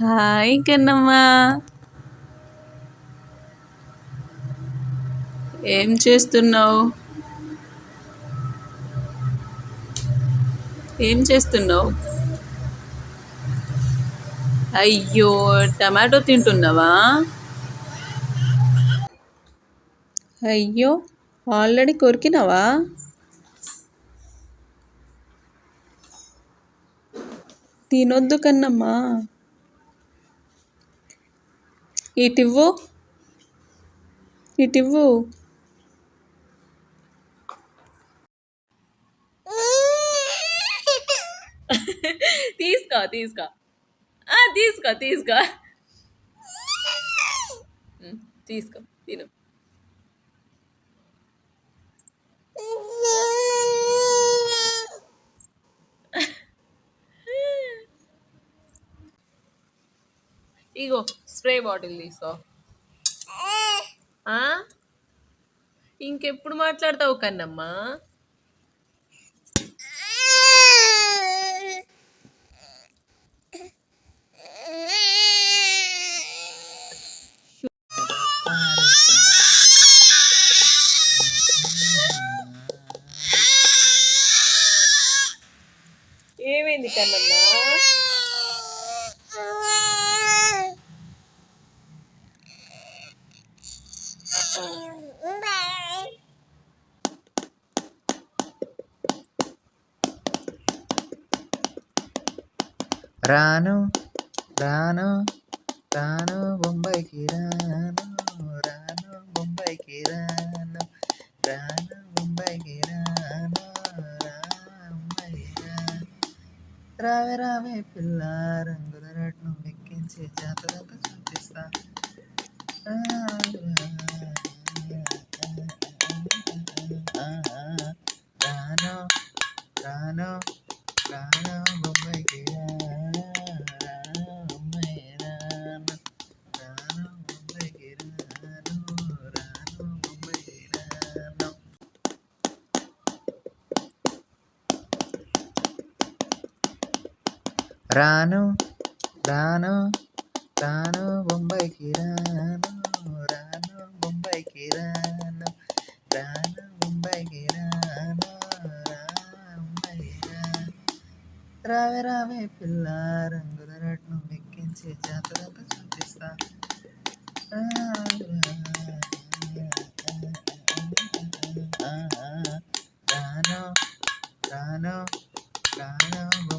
Hi కన్నమ్మా. ఏం చేస్తున్నావు? ఏం చేస్తున్నావు? అయ్యో టమాటో తింటున్నావా? అయ్యో ఆల్రెడీ కొరికినావా? తినొద్దు కన్నమ్మా. ఇటివ్వు. ఇటివ్వు. తీసుకో తీసుకో. తీసుకో తీసుకో. తీసుకో తిను. ఇగో స్ప్రే బాటిల్ తీసుకో. ఆ? ఇంకెప్పుడు మాట్లాడతావు కన్నమ్మా? ఏమైంది కన్నమ్మా? రాను రాను రాను బొంబాయికి రాను రాను బొంబాయికి రాను రాను బొంబాయికి రాను రావే రావే పిల్ల రంగుల రట్నం ఎక్కించి జాతరంతా చూపిస్తా. రాను రాను బొంబాయికి రాను రాను బొంబాయి రాను రాను బొంబాయికి రాను రాను బొంబాయికి రాను రాను రావే రావే పిల్ల రంగుల రట్నం ఎక్కించి జాతరంతా చూపిస్తా రాను రాను రాను